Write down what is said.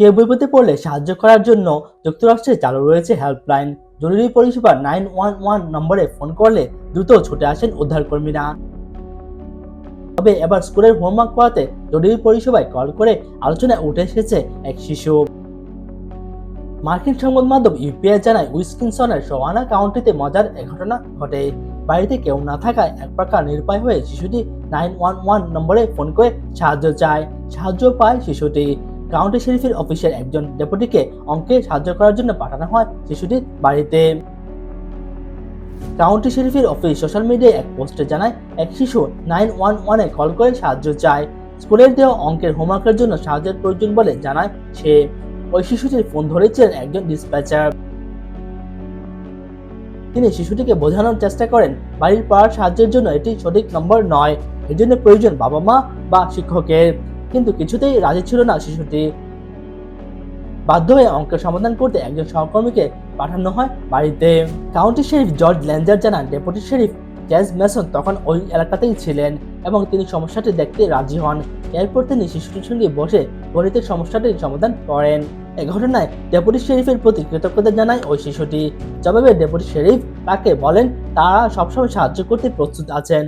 কেউ বিপদে পড়লে সাহায্য করার জন্য যুক্তরাষ্ট্রে চালু রয়েছে হেল্পলাইন জরুরি পরিষেবা নাইন ওয়ান ওয়ান নম্বরে ফোন করলে দ্রুত ছুটে আসেন উদ্ধারকর্মীরা। তবে এবার স্কুলের হোমওয়ার্ক করাতে জরুরি পরিষেবায় কল করে আলোচনায় উঠে এসেছে এক শিশু। মার্কিন সংবাদ মাধ্যম ইউপিআই জানায়, উইসকিনসনের সোয়ানা কাউন্টিতে মজার এক ঘটনা ঘটে। বাড়িতে কেউ না থাকায় এক প্রকার নিরুপায় হয়ে শিশুটি নাইন ওয়ান ওয়ান নম্বরে ফোন করে সাহায্য চায়। সাহায্য পায় শিশুটি। কাউন্টি শরীফের অফিসের একজন ডেপুটিকে অঙ্কে সাহায্য করার জন্য পাঠানো হয় শিশুটির বাড়িতে। কাউন্টি শরীফের অফিস সোশ্যাল মিডিয়ায় এক পোস্টে জানায়, এক শিশু নাইন ওয়ান ওয়ানে কল করে সাহায্য চায়। স্কুলের দেওয়া অঙ্কের হোমওয়ার্কের জন্য সাহায্যের প্রয়োজন বলে জানায় সে। ওই শিশুটির ফোন ধরেছিলেন একজন ডিসপ্যাচার। তিনি শিশুটিকে বোঝানোর চেষ্টা করেন, বাড়ির পড়ার সাহায্যের জন্য এটি সঠিক নম্বর নয় এর জন্য প্রয়োজন বাবা মা বা শিক্ষকের। কিন্তু কিছুতেই রাজি ছিল না শিশুটি। বাধ্য হয়ে অঙ্কের সমাধান করতে একজন সহকর্মীকে পাঠানো হয় বাড়িতে। কাউন্টি শেরিফ জর্জ ল্যান্ডার জানান, ডেপুটি শেরিফ জ্যাজ মেসন তখন ওই এলাকাতেই ছিলেন এবং তিনি সমস্যাটি দেখতে রাজি হন। এরপর তিনি শিশুটির সঙ্গে বসে গণিতের সমস্যাটির সমাধান করেন। এ ঘটনায় ডেপুটি শেরিফের প্রতি কৃতজ্ঞতা জানায় ওই শিশুটি। জবাবে ডেপুটি শেরিফ তাকে বলেন, তারা সবসময় সাহায্য করতে প্রস্তুত আছেন।